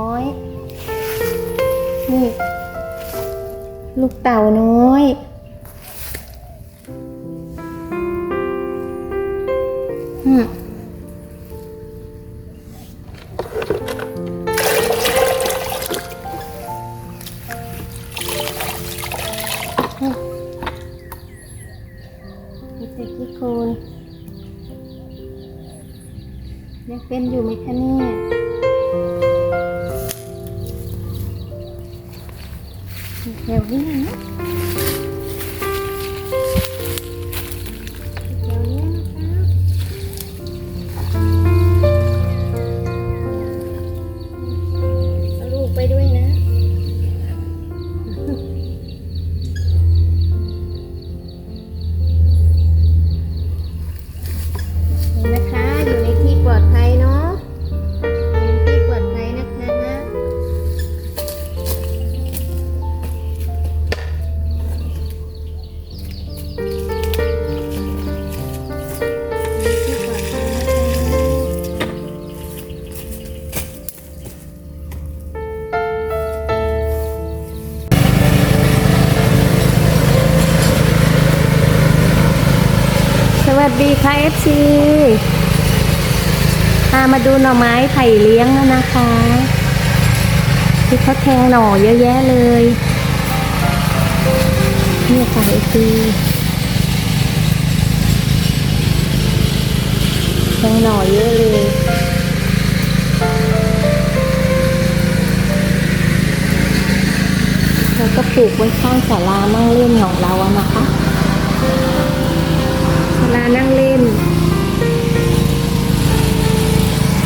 น้อย นี่ ลูกเต่าน้อย อืมมีแต่ขี้โคนยังเป็นอยู่ไหมคะเนี่ย แถวนี้ วัสดีค่ะ FC พามาดูหน่อไม้ไผ่เลี้ยงแล้วนะคะ ที่เขาแทงหน่อเยอะแยะเลยนี่ค่ะ FC แทงหน่อเยอะเลยแล้วก็ปลูกไว้ข้างศาลานั่งเล่นของเราอะนะคะ ลานั่งเล่น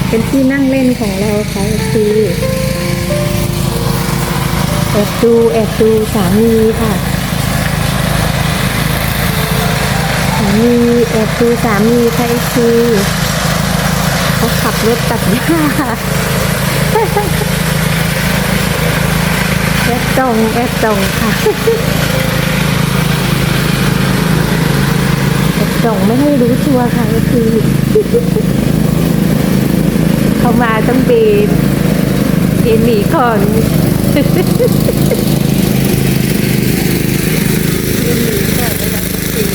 เป็นที่นั่งเล่นของเราค่ะคือแอบดูแอบดูสามีค่ะสามีแอบดูสามีค่ะคือเขาขับรถตัดหญ้าแอบส่องแอบส่องค่ะแอบ ส่งไม่ให้รู้ตัวค่ะก็คือเขามาต้องเบนเบนหนีก่อนเบนหนีก่อนนะคะคือ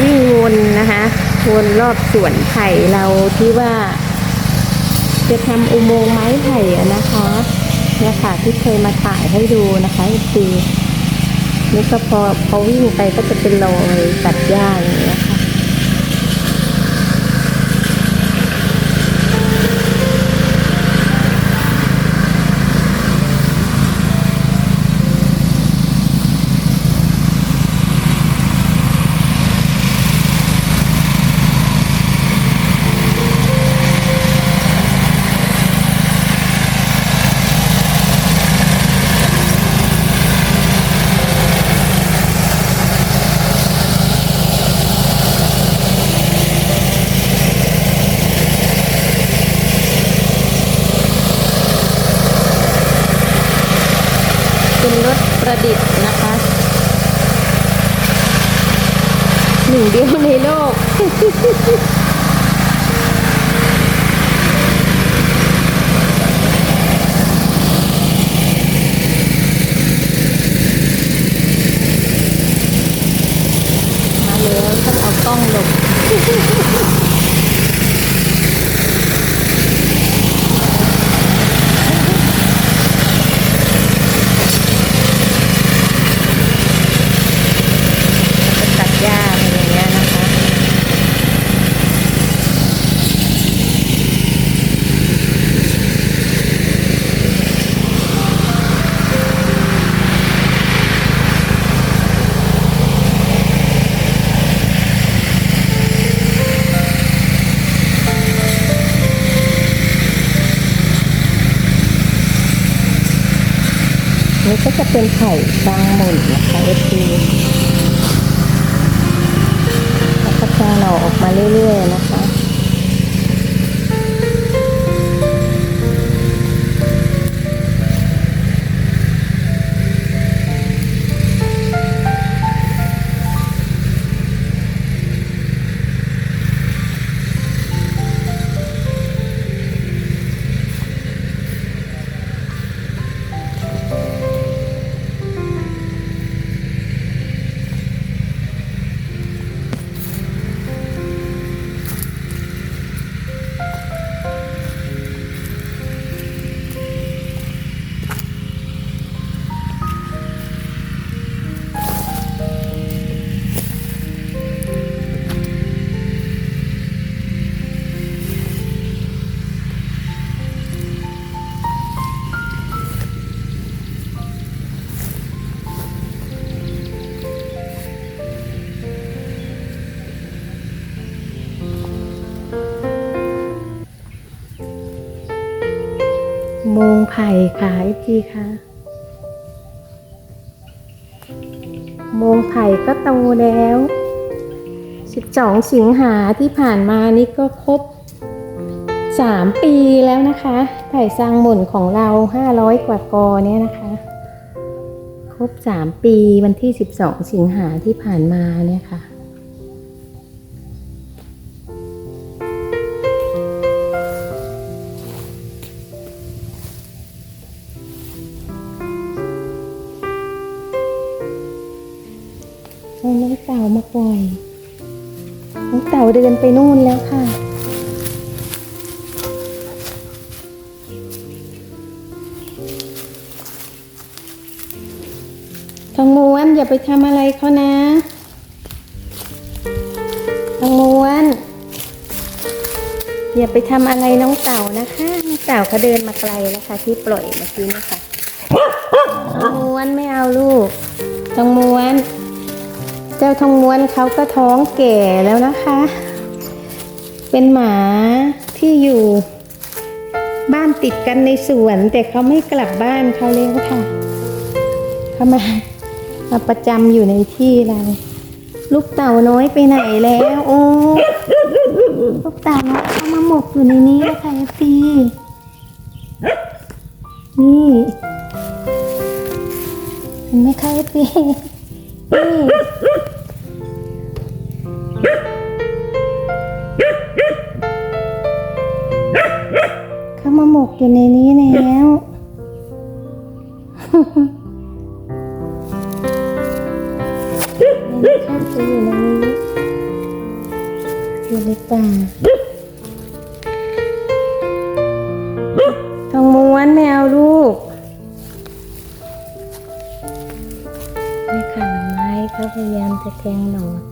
วิ่งวน นะคะวนรอบสวนไผ่เราที่ว่า จะทำอุโมงค์ไม้ไผ่นะคะเนี่ยค่ะที่เคยมาถ่ายให้ดูนะคะคือนี่ก็พอพอวิ่งไปก็จะเป็นรอยตัดหญ้าอย่างเงี้ยค่ะ เประดิษฐ์นะคะ หนึ่งเดียวในโลกมาแล้วต้องเอากล้องหลบจะตัดหญ้าอะไรอย่างเงี้ยนะคะ เป็นไข่บางหมุนนะคะเอฟซีแล้วก็จะหน่อออกมาเรื่อยๆนะคะ งไผ่ขายพี่คะมงไผ่ก็โตแล้ว 12 สิงหาที่ผ่านมานี่ก็ครบ 3 ปีแล้วนะคะ ไผ่สร้างหมุนของเรา 500 กว่ากอเนี่ยนะคะ ครบ 3 ปีวันที่ 12 สิงหาที่ผ่านมาเนี่ยค่ะามาปล่อย น้องเต่าเดินไปนู่นแล้วค่ะ ทองม้วนอย่าไปทำอะไรเขานะ ทองม้วน อย่าไปทำอะไรน้องเต่านะคะน้องเต่าเขาเดินมาไกลแล้วค่ะ ที่ปล่อยเมื่อกี้นี่ค่ะทองม้วนไม่เอาลูกทองม้วน เจ้าทองม้วนเขาก็ท้องแก่แล้วนะคะ เป็นหมาที่อยู่บ้านติดกันในสวน แต่เขาไม่กลับบ้านเขาแล้วค่ะเขามามาประจำอยู่ในที่เราลูกเต่าน้อยไปไหนแล้ว โอ้ลูกเต่าน้อยเขามาหมกอยู่ในนี้แล้วค่ะฟีนี่เห็นไหมคะฟีนี่ อยู่ในนี้แล้วไม่เข้าไปอยู่ในนี้อยู่ในป่าทองม้วนไม่เอาลูกนี่ค่ะหน่อไม้เขาพยายามจะแทงหนอแตกหน่อ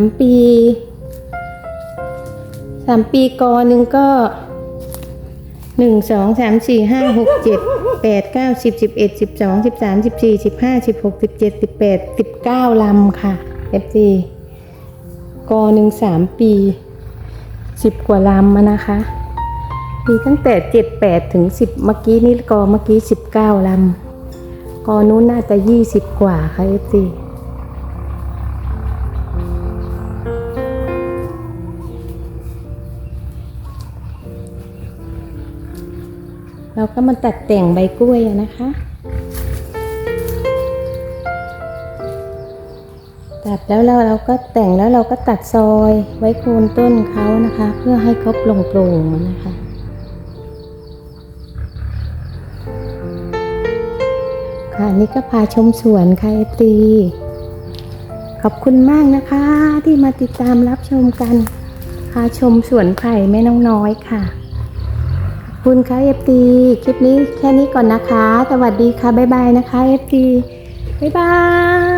ามปีสามปีกอหนึ่งก็หนึ่งสองสามสี่ห้าหกเจ็ดแปดเก้าสิบสิบเอ็ดสิบสองสิบสามสิบสี่สิบห้าสิบหกสิบเจ็ดสิบแปดสิบเก้าลำค่ะเอฟซีกอหนึ่งสามปีสิบกว่าลำอะนะคะมีตั้งแต่เจ็ดแปดถึงสิบเมื่อกี้นี่กอเมื่อกี้สิบเก้าลำกอนู้นน่าจะยี่สิบกว่าค่ะเอฟซี เราก็มาตัดแต่งใบกล้วยนะคะ ตัดแล้วเราเราก็แต่งแล้วเราก็ตัดซอยไว้โคนต้นเขานะคะ เพื่อให้เขาโปร่งๆนะคะค่ะนี่ก็พาชมสวนค่ะเอตีขอบคุณมากนะคะที่มาติดตามรับชมกันพาชมสวนไผ่แม่น้องน้อยค่ะ คุณคะเอฟตีคลิปนี้แค่นี้ก่อนนะคะ สวัสดีค่ะ บ๊ายบายนะคะเอฟตีบ๊ายบาย